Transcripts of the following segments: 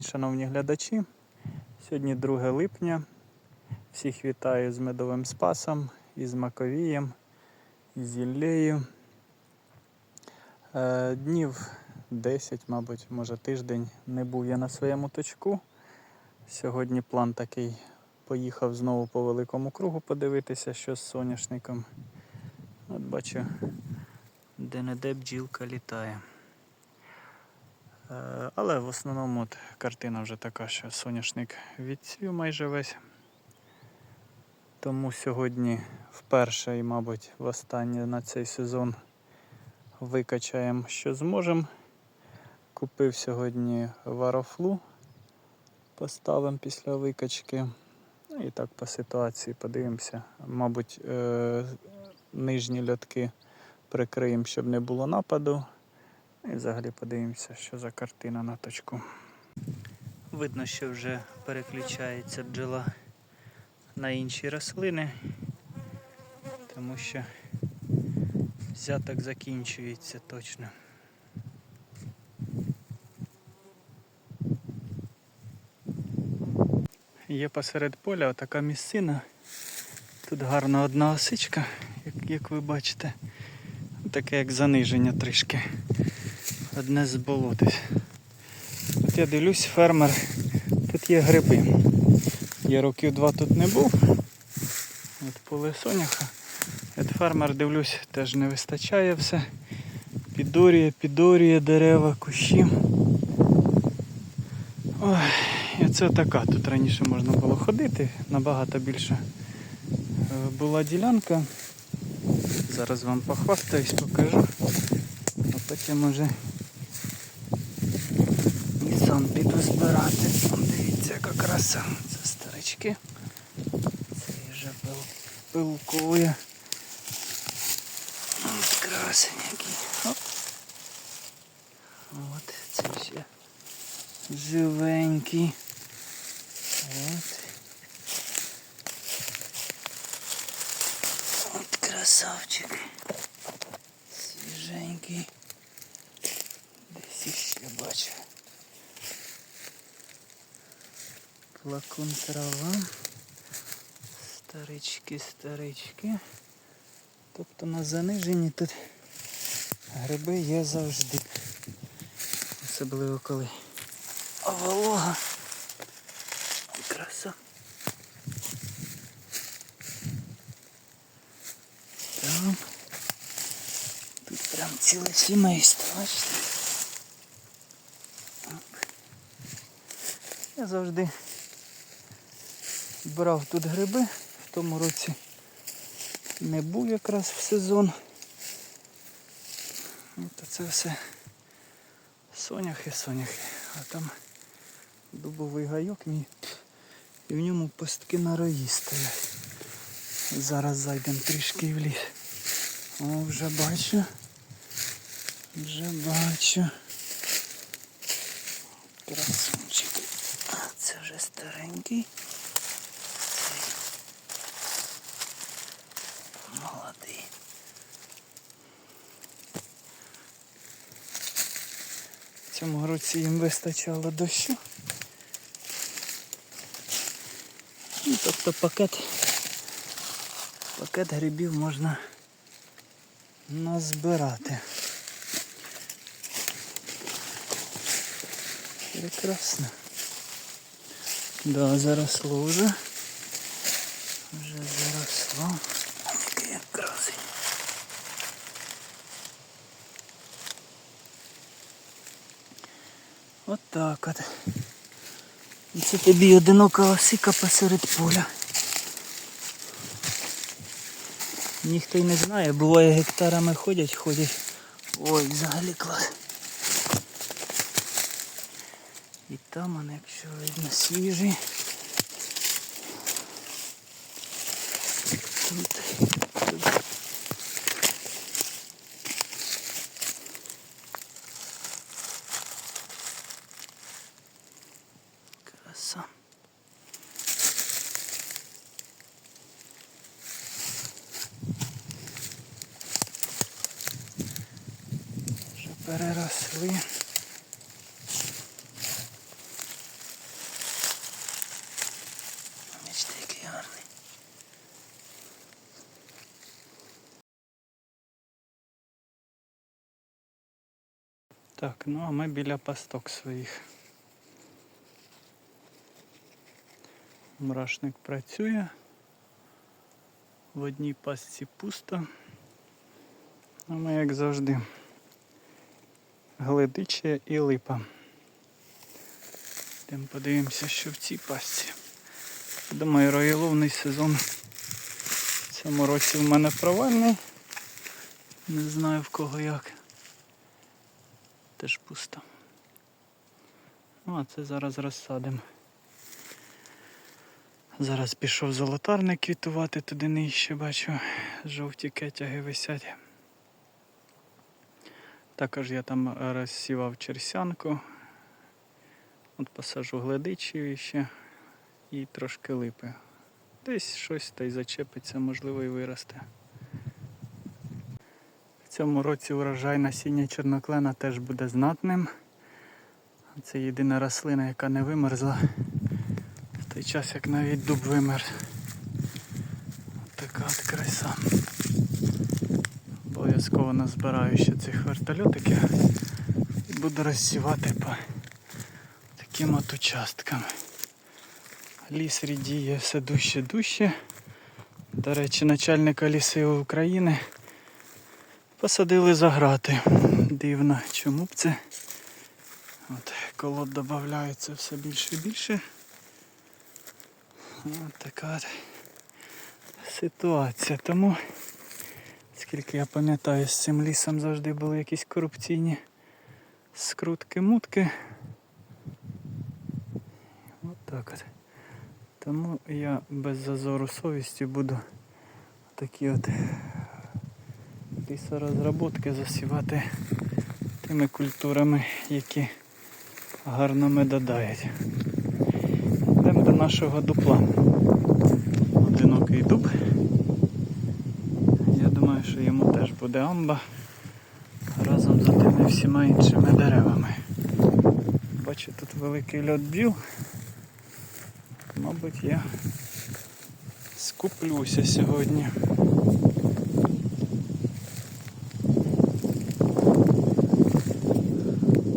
Шановні глядачі, сьогодні 2 липня. Всіх вітаю з медовим спасом, із Маковієм, із Іллею. Е, Днів 10, мабуть, може тиждень не був я на своєму точку. Сьогодні план такий. Поїхав знову по великому кругу подивитися, що з соняшником. От бачу, де-не-де бджілка літає. Е, Але в основному от картина вже така, що соняшник відцвів майже весь. Тому сьогодні вперше і, мабуть, востаннє на цей сезон викачаємо, що зможемо. Купив сьогодні варофлу, поставимо після викачки. Ну і так по ситуації подивимося. Мабуть, е- нижні льотки прикриємо, щоб не було нападу. І взагалі подивимося, що за картина на точку. Видно, що вже переключається бджола на інші рослини, тому що взяток закінчується точно. Є посеред поля отака місцина. Тут гарна одна осичка, як, як ви бачите. Таке як заниження трішки одне з болотись. От я дивлюсь, фермер, тут є гриби. Я років два тут не був. От поле соняха. От фермер дивлюсь, теж не вистачає все. Підорює, підорює дерева, кущі. Ой, і це така. Тут раніше можна було ходити, набагато більше е, була ділянка. Зараз вам похвастаюсь, покажу. А потім уже збирати. Дивіться, яка краса. Це старички. Це вже пил, пилкує. Ось красень який. Оп. От це ще живенький. От. От красавчик. Свіженький. Десь іще бачу. Плакун трава. Старички, старички. Тобто на заниженні тут гриби є завжди. Особливо коли волога. Краса. Там. Тут прям ціле сімейство, бачите? Я завжди брав тут гриби, в тому році не був якраз в сезон. От це все соняхи, соняхи. А там дубовий гайок мій. І в ньому пастки на рої стоять. Зараз зайдемо трішки в ліс. О, вже бачу. Вже бачу. Красунчик. Це вже старенький. Цей молодий. В цьому році їм вистачало дощу. Ну, тобто пакет, пакет грибів можна назбирати. Прекрасно. Да, заросло вже. Вже заросло. Який як красень. От так от. І це тобі одинока осика посеред поля. Ніхто й не знає, буває гектарами ходять, ходять. Ой, взагалі клас. І там, вони, якщо видно, свіжий. переросли. Бачите, який гарний. Так, ну а ми біля пасток своїх. Мрашник працює. В одній пастці пусто, а ми як завжди гледиче і липа. Йдемо подивимося, що в цій пастці. Думаю, роєловний сезон в цьому році в мене провальний. Не знаю в кого як. Теж пусто. Ну, а це зараз розсадимо. Зараз пішов золотарник квітувати туди нижче, бачу, жовті кетяги висять. Також я там розсівав черсянку. От посажу гледичі ще і трошки липи. Десь щось та й зачепиться, можливо, і виросте. В цьому році урожай насіння чорноклена теж буде знатним. Це єдина рослина, яка не вимерзла. В той час, як навіть дуб вимер. Така от краса. Обов'язково назбираю ще цих вертольотиків і буду розсівати по таким от участкам. Ліс рідіє все дужче дужче. До речі, начальника лісів України посадили за грати. Дивно, чому б це? От, колод додається все більше і більше. От така ситуація. Тому, скільки я пам'ятаю, з цим лісом завжди були якісь корупційні скрутки-мутки. От так от. Тому я без зазору совісті буду такі от лісорозробки засівати тими культурами, які гарно медодають. Йдемо до нашого дупла. Одинокий дуб. Я думаю, що йому теж буде амба разом з тими всіма іншими деревами. Бачу, тут великий льот бджіл. Мабуть, я скуплюся сьогодні.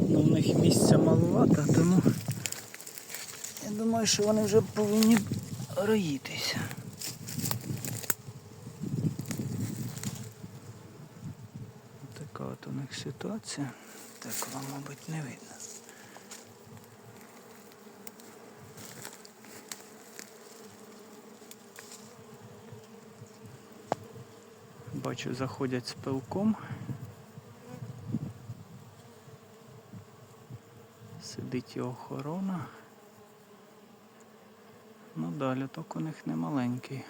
Ну, в них місця маловато, тому я думаю, що вони вже повинні роїтися. Така от у них ситуація. Так вам, мабуть, не видно. Бачу, заходять з пилком. Сидить і охорона. Ну да, люток у них не маленький.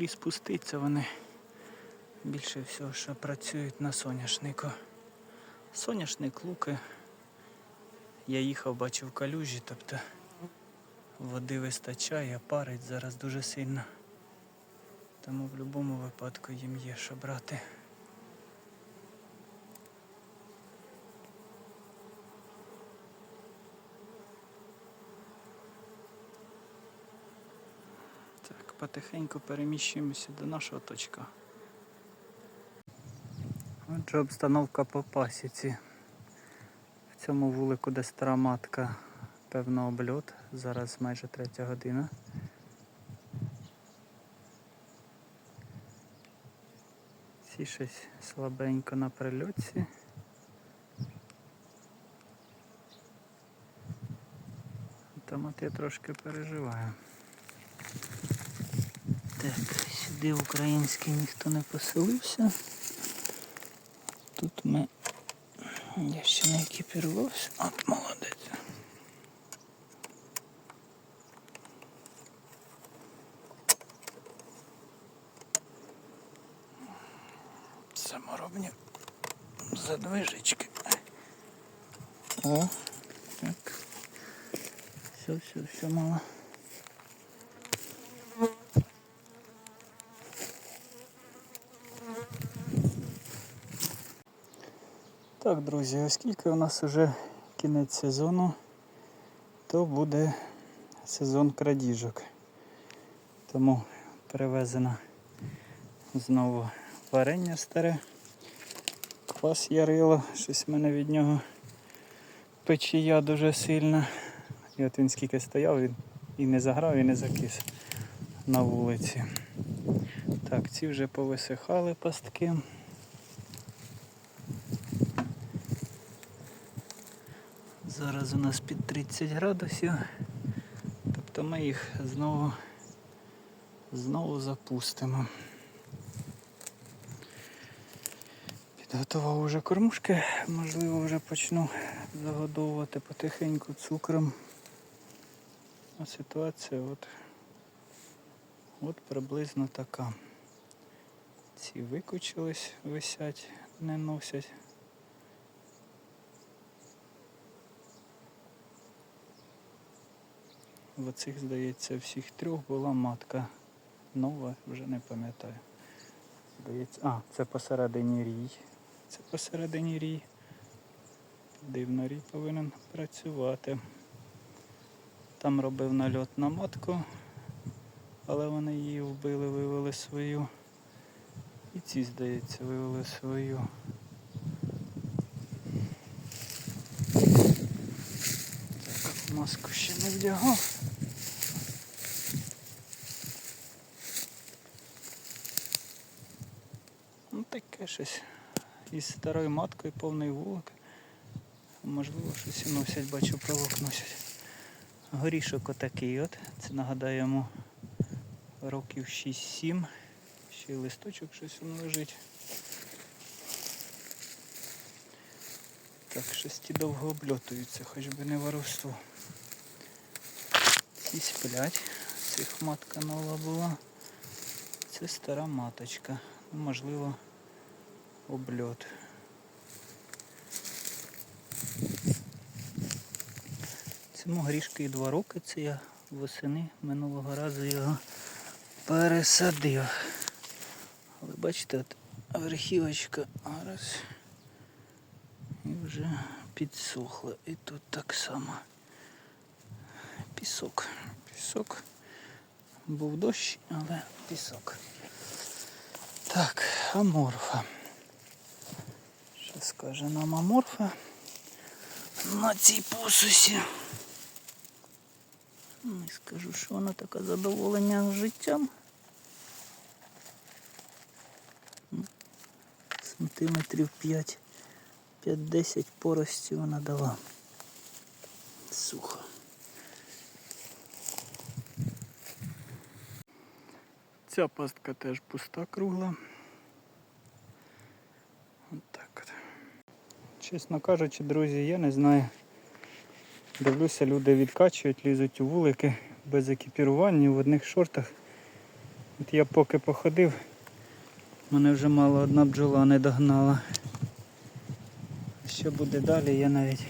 Ліс пуститься, вони більше всього, що працюють на соняшнику. Соняшник, луки. Я їхав, бачив калюжі, тобто води вистачає, парить зараз дуже сильно. Тому в будь-якому випадку їм є що брати. Так, потихеньку переміщуємося до нашого точка. Отже, обстановка по пасіці. В цьому вулику, де стара матка, певно обльот. Зараз майже третя година. Ці щось слабенько на прильотці. Там я трошки переживаю. Так, сюди український ніхто не поселився. Тут ми я ще не екіпірувався. От молодець. Саморобні задвижечки. О, так. Все, все, все мало. Так, друзі, оскільки у нас вже кінець сезону, то буде сезон крадіжок. Тому привезено знову варення старе. Квас ярило, щось в мене від нього печія дуже сильна. І от він скільки стояв, він і не заграв, і не закис на вулиці. Так, ці вже повисихали пастки. Зараз у нас під 30 градусів. Тобто ми їх знову, знову запустимо. Підготував уже кормушки, можливо вже почну загодовувати потихеньку цукром. А ситуація от, от приблизно така. Ці викучились, висять, не носять. В оцих, здається, всіх трьох була матка. Нова, вже не пам'ятаю. Здається, а, це посередині рій. Це посередині рій. Дивно, рій повинен працювати. Там робив нальот на матку, але вони її вбили, вивели свою. І ці, здається, вивели свою. Так, маску ще не вдягав. Ну таке щось. Із старою маткою повний вулик. Можливо, щось і носять, бачу, пилок носять. Горішок отакий от. Це нагадаю йому років 6-7. Ще й листочок щось воно лежить. Так, щось ті довго обльотуються, хоч би не воровство. Ці сплять. Цих матка нова була. Це стара маточка. Ну, можливо, обльот. Цьому грішки і два роки, це я восени минулого разу його пересадив. Але бачите, от верхівочка раз і вже підсохла. І тут так само. Пісок. Пісок. Був дощ, але пісок. Так, аморфа. Що скаже нам аморфа на цій посусі? Не скажу, що вона така задоволення життям. Сантиметрів 5, 5-10 порості вона дала. Сухо. Ця пастка теж пуста кругла. От так от. Чесно кажучи, друзі, я не знаю. Дивлюся, люди відкачують, лізуть у вулики без екіпірування в одних шортах. От я поки походив, мене вже мало одна бджола не догнала. Що буде далі, я навіть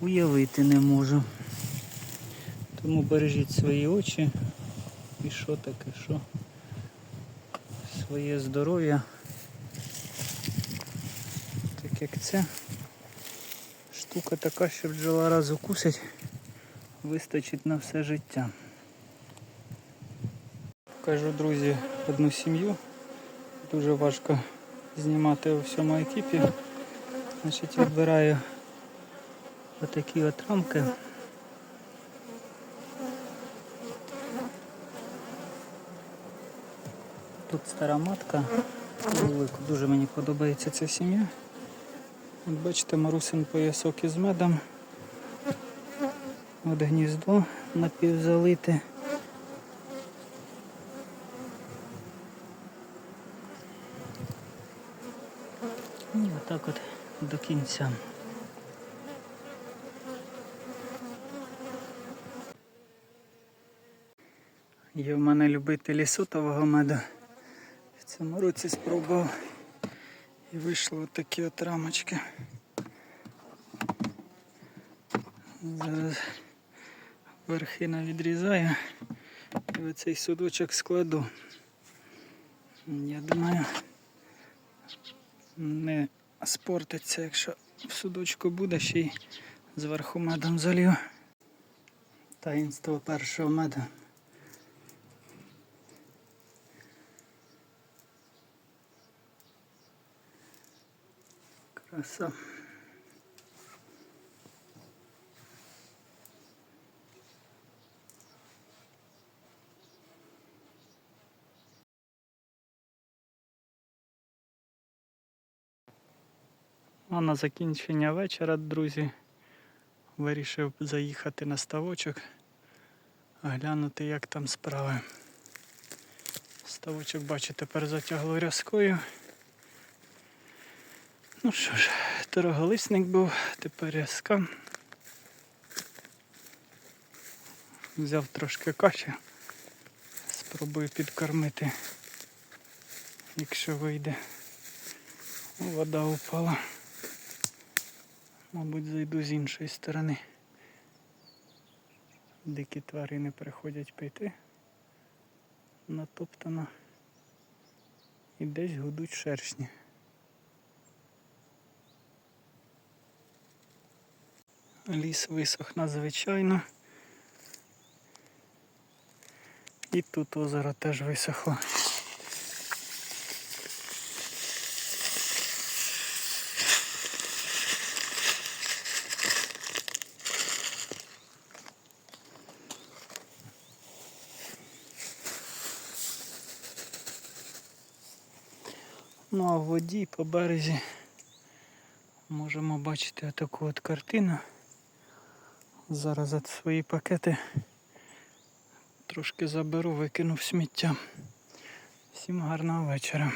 уявити не можу. Тому бережіть свої очі і що таке, що своє здоров'я. Як це штука така, що бджола раз укусить, вистачить на все життя. Кажу, друзі, одну сім'ю. Дуже важко знімати у всьому екіпі. Значить, відбираю отакі от рамки. Тут стара матка. Велику. Дуже мені подобається ця сім'я. От бачите, марусин поясок із медом. От гніздо напівзалите. І отак от до кінця. Є в мене любителі сотового меду. В цьому році спробував і вийшло такі от рамочки. Зараз верхина відрізаю і оцей судочок складу. Я думаю, не спортиться, якщо в судочку буде, ще й зверху медом залью. Таїнство першого меду. Краса. А на закінчення вечора, друзі, вирішив заїхати на ставочок, глянути, як там справи. Ставочок, бачу, тепер затягло рязкою. Ну що ж, дороголисник був, тепер рязка. Взяв трошки каші. Спробую підкормити, якщо вийде. Вода упала. Мабуть, зайду з іншої сторони. Дикі тварини приходять пити. Натоптано. І десь гудуть шершні. Ліс висох надзвичайно. І тут озеро теж висохло. Ну а в воді по березі можемо бачити таку от картину. Зараз свої пакети трошки заберу, викину в сміття. Всім гарного вечора.